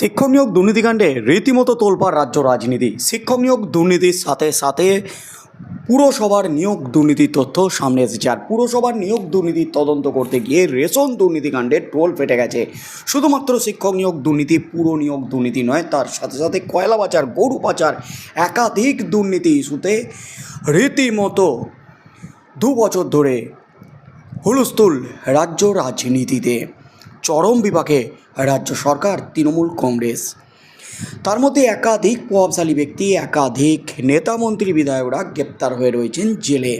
শিক্ষক নিয়োগ দুর্নীতিকাণ্ডে রীতিমতো তোলপাড় রাজ্য রাজনীতি। শিক্ষক নিয়োগ দুর্নীতির সাথে সাথে পুরসভার নিয়োগ দুর্নীতির তথ্য সামনে এসেছে। আর পুরসভার নিয়োগ দুর্নীতির তদন্ত করতে গিয়ে রেশন দুর্নীতিকাণ্ডে টোল ফেটে গেছে। শুধুমাত্র শিক্ষক নিয়োগ দুর্নীতি, পুরো নিয়োগ দুর্নীতি নয়, তার সাথে সাথে কয়লা পাচার, গরু পাচার, একাধিক দুর্নীতি ইস্যুতে রীতিমতো দু বছর ধরে হুলস্থুল রাজ্য রাজনীতিতে। চরম বিপাকে রাজ্য সরকার, তৃণমূল কংগ্রেস। তার মধ্যে একাধিক প্রভাবশালী ব্যক্তি, একাধিক নেতা মন্ত্রী বিধায়করা গ্রেপ্তার হয়ে রয়েছেন জেলে।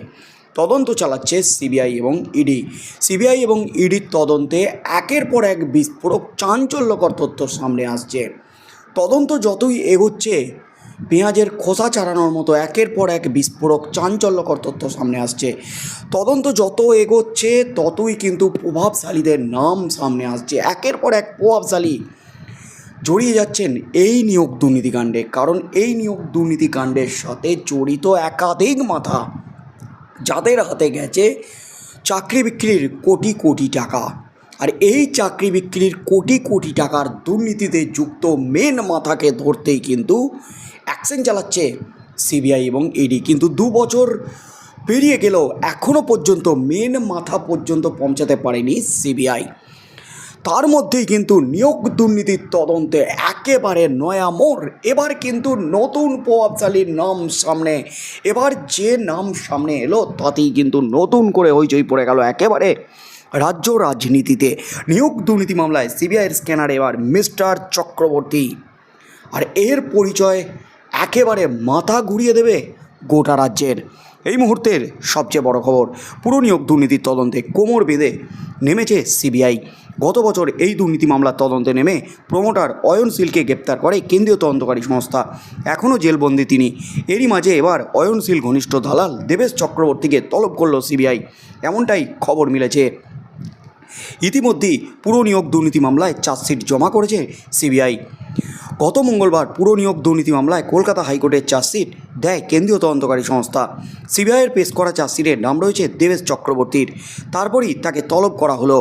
তদন্ত চালাচ্ছে সিবিআই এবং ইডি। সিবিআই এবং ইডির তদন্তে একের পর এক বিস্ফোরক, চাঞ্চল্যকর তথ্য সামনে আসছে। তদন্ত যতই এগোচ্ছে পেঁয়াজের খোসা চারানোর মতো একের পর এক বিস্ফোরক চাঞ্চল্যকর তথ্য সামনে আসছে। তদন্ত যত এগোচ্ছে, ততই কিন্তু প্রভাবশালীদের নাম সামনে আসছে। একের পর এক প্রভাবশালী জড়িয়ে যাচ্ছেন এই নিয়োগ দুর্নীতিকাণ্ডে, কারণ এই নিয়োগ দুর্নীতিকাণ্ডের সাথে জড়িত একাধিক মাথা যাদের হাতে গেছে চাকরি বিক্রির কোটি কোটি টাকা। আর এই চাকরি বিক্রির কোটি কোটি টাকার দুর্নীতিতে যুক্ত মেন মাথাকে ধরতেই কিন্তু অ্যাকশন চালাচ্ছে সিবিআই এবং ইডি কিন্তু দু বছর পেরিয়ে গেলেও এখনও পর্যন্ত মেন মাথা পর্যন্ত পৌঁছাতে পারেনি সিবিআই তার মধ্যেই কিন্তু নিয়োগ দুর্নীতির তদন্তে একেবারে নয়া মোড়। এবার কিন্তু নতুন প্রভাবশালীর নাম সামনে। এবার যে নাম সামনে এলো, তাতেই কিন্তু নতুন করে হইচই পড়ে গেল একেবারে রাজ্য রাজনীতিতে। নিয়োগ দুর্নীতি মামলায় সিবিআইয়ের স্ক্যানার এবার মিস্টার চক্রবর্তী। আর এর পরিচয় একেবারে মাথা ঘুরিয়ে দেবে গোটা রাজ্যের। এই মুহূর্তের সবচেয়ে বড় খবর, পুরো নিয়োগ দুর্নীতির তদন্তে কোমর বেঁধে নেমেছে সিবিআই। গত বছর এই দুর্নীতি মামলার তদন্তে নেমে প্রমোটার অয়ন অয়নশীলকে গ্রেপ্তার করে কেন্দ্রীয় তদন্তকারী সংস্থা। এখনও জেলবন্দি তিনি। এরই মাঝে এবার অয়ন অয়নশীল ঘনিষ্ঠ দালাল দেবেশ চক্রবর্তীকে তলব করল সিবিআই। এমনটাই খবর মিলেছে। ইতিমধ্যেই পুরো নিয়োগ দুর্নীতি মামলায় চার্জশিট জমা করেছে সিবিআই। গত মঙ্গলবার পুরো নিয়োগ দুর্নীতি মামলায় কলকাতা হাইকোর্টের চার্জশিট দেয় কেন্দ্রীয় তদন্তকারী সংস্থা। সিবিআইয়ের পেশ করা চার্জশিটের নাম রয়েছে দেবেশ চক্রবর্তীর। তারপরই তাকে তলব করা হলো।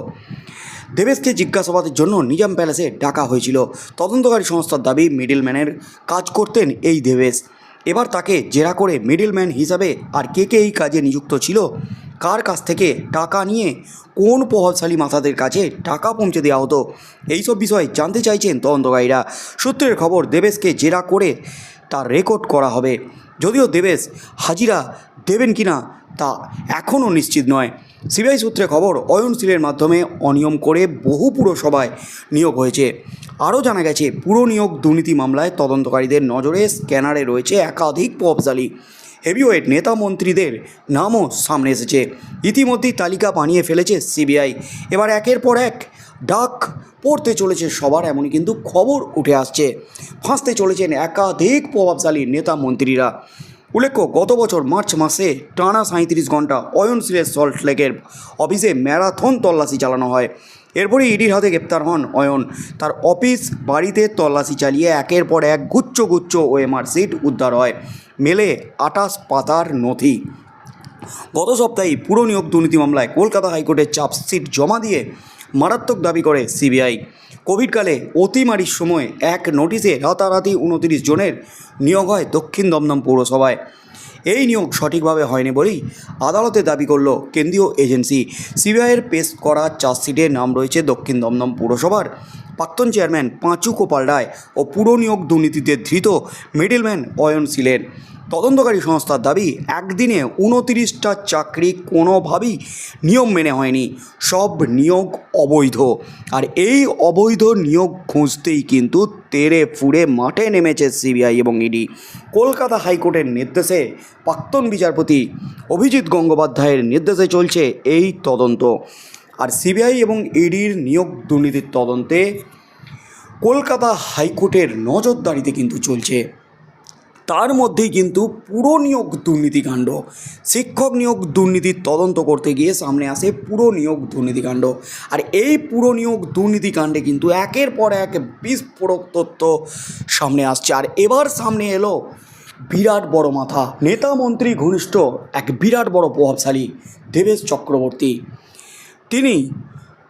দেবেশকে জিজ্ঞাসাবাদের জন্য নিজাম প্যালেসে ডাকা হয়েছিল। তদন্তকারী সংস্থার দাবি, মিডলম্যানের কাজ করতেন এই দেবেশ। এবার তাকে জেরা করে মিডলম্যান হিসাবে আর কে কে এই কাজে নিযুক্ত ছিল কার কাছ থেকে টাকা নিয়ে কোন প্রভাবশালী মাথাদের কাছে টাকা পৌঁছে দেওয়া হতো? এইসব বিষয়ে জানতে চাইছেন তদন্তকারীরা। সূত্রের খবর, দেবেশকে জেরা করে তার রেকর্ড করা হবে। যদিও দেবেশ হাজিরা দেবেন কিনা তা এখনও নিশ্চিত নয়। সিবিআই সূত্রে খবর, অয়নশীলের মাধ্যমে অনিয়ম করে বহু পুরসভায় নিয়োগ হয়েছে। আরও জানা গেছে পুরো নিয়োগ দুর্নীতি মামলায় তদন্তকারীদের নজরে স্ক্যানারে রয়েছে একাধিক প্রভাবশালী। হেভিওয়েট নেতা মন্ত্রীদের নামও সামনে এসেছে। ইতিমধ্যেই তালিকা বানিয়ে ফেলেছে সিবিআই। এবার একের পর এক ডাক পড়তে চলেছে সবার, এমনই কিন্তু খবর উঠে আসছে। ফাঁসতে চলেছেন একাধিক প্রভাবশালী নেতা মন্ত্রীরা উল্লেখ্য, গত বছর মার্চ মাসে টানা সাঁত্রিশ ঘণ্টা অয়নশীলের সল্ট লেকের অফিসে ম্যারাথন তল্লাশি চালানো হয়। এরপরে ইডির হাতে গ্রেপ্তার হন অয়ন। তার অফিস বাড়িতে তল্লাশি চালিয়ে একের পর এক গুচ্ছ গুচ্ছ ওএমআর সিট উদ্ধার হয়। মেলে আটাশ পাতার নথি। গত সপ্তাহে পুরো নিয়োগ দুর্নীতি মামলায় কলকাতা হাইকোর্টের চার্জশিট জমা দিয়ে মারাত্মক দাবি করে সিবিআই। কোভিডকালে অতিমারির সময় এক নোটিশে রাতারাতি উনতিরিশ জনের নিয়োগ হয় দক্ষিণ দমদম পৌরসভায়। এই নিয়োগ সঠিকভাবে হয়নি বলেই আদালতে দাবি করল কেন্দ্রীয় এজেন্সি। সিবিআইয়ের পেশ করা চার্জশিটে নাম রয়েছে দক্ষিণ দমদম পৌরসভার প্রাক্তন চেয়ারম্যান পাঁচু গোপাল রায় ও পুরো নিয়োগ দুর্নীতিতে ধৃত মিডলম্যান অয়নশীলের তদন্তকারী সংস্থার দাবি, একদিনে উনতিরিশটা চাকরি কোনোভাবেই নিয়ম মেনে হয়নি। সব নিয়োগ অবৈধ। আর এই অবৈধ নিয়োগ খুঁজতেই কিন্তু তেরে ফুড়ে মাঠে নেমেছে সিবিআই এবং ইডি। কলকাতা হাইকোর্টের নির্দেশে প্রাক্তন বিচারপতি অভিজিৎ গঙ্গোপাধ্যায়ের নির্দেশে চলছে এই তদন্ত। আর সিবিআই এবং ইডির নিয়োগ দুর্নীতির তদন্তে কলকাতা হাইকোর্টের নজরদারিতে কিন্তু চলছে। তার মধ্যেই কিন্তু পুরো নিয়োগ দুর্নীতিকাণ্ড শিক্ষক নিয়োগ দুর্নীতির তদন্ত করতে গিয়ে সামনে আসে পুরো নিয়োগ দুর্নীতিকাণ্ড আর এই পুরো নিয়োগ দুর্নীতিকাণ্ডে কিন্তু একের পর এক বিস্ফোরক তথ্য সামনে আসছে। আর এবার সামনে এলো বিরাট বড় মাথা। নেতা মন্ত্রী ঘনিষ্ঠ এক বিরাট বড় প্রভাবশালী দেবেশ চক্রবর্তী। তিনি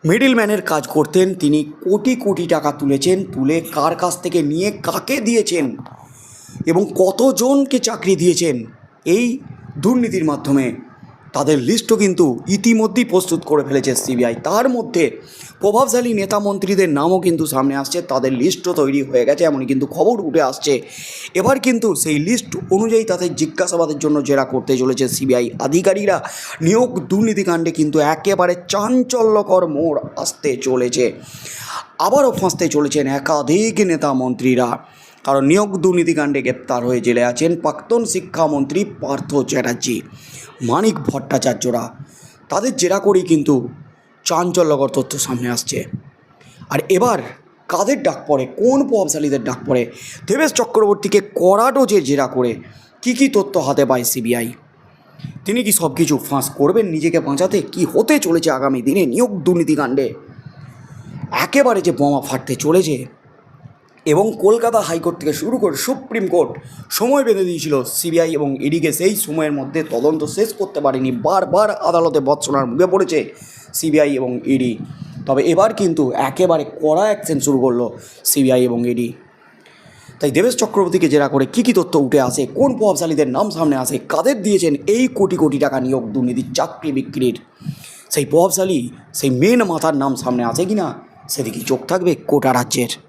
মিডিলম্যানের কাজ করতেন, তিনি কোটি কোটি টাকা তুলেছেন, তুলে কার কাছ থেকে নিয়ে কাকে দিয়েছেন এবং কতজনকে চাকরি দিয়েছেন, এই দুর্নীতির মাধ্যমে। তাদের লিস্টও কিন্তু ইতিমধ্যেই প্রস্তুত করে ফেলেছে সিবিআই। তার মধ্যে প্রভাবশালী নেতা মন্ত্রীদের নামও কিন্তু সামনে আসছে, তাদের লিস্টও তৈরি হয়ে গেছে এমন কিন্তু খবর উঠে আসছে। এবার কিন্তু সেই লিস্ট অনুযায়ী তাদের জিজ্ঞাসাবাদের জন্য জেরা করতে চলেছে সিবিআই আধিকারিকরা। নিয়োগ দুর্নীতিকাণ্ডে কিন্তু একেবারে চাঞ্চল্যকর মোড় আসতে চলেছে। আবারও ফাঁসতে চলেছেন একাধিক নেতা মন্ত্রীরা। কারণ নিয়োগ দুর্নীতিকাণ্ডে গ্রেপ্তার হয়ে জেলে আছেন প্রাক্তন শিক্ষামন্ত্রী পার্থ চ্যাটার্জি, মানিক ভট্টাচার্যরা। তাদের জেরা করেই কিন্তু চাঞ্চল্যকর তথ্য সামনে আসছে। আর এবার কাদের ডাক পড়ে? কোন প্রভাবশালীদের ডাক পড়ে? দেবেশ চক্রবর্তীকে কড়া যে জেরা করে, কী কী তথ্য হাতে পায় সিবিআই? তিনি কি সব কিছু ফাঁস করবেন নিজেকে বাঁচাতে? কি হতে চলেছে আগামী দিনে নিয়োগ দুর্নীতিকাণ্ডে? একেবারে যে বোমা ফাটতে চলেছে এবং কলকাতা হাইকোর্ট থেকে শুরু করে সুপ্রিম কোর্ট সময় বেঁধে দিয়েছিল সিবিআই এবং ইডিকে সেই সময়ের মধ্যে তদন্ত শেষ করতে পারেনি। বারবার আদালতে বৎসনার মুখে পড়েছে সিবিআই এবং ইডি তবে এবার কিন্তু একেবারে কড়া অ্যাকশন শুরু করল সিবিআই এবং ইডি তাই দেবেশ চক্রবর্তীকে জেরা করে কী কী তথ্য উঠে আসে, কোন প্রভাবশালীদের নাম সামনে আসে, কাদের দিয়েছেন এই কোটি কোটি টাকা নিয়োগ দুর্নীতির চাকরি বিক্রির? সেই প্রভাবশালী, সেই মেন মাথার নাম সামনে আসে কি না সেদিকে চোখ থাকবে কোটা রাজ্যের।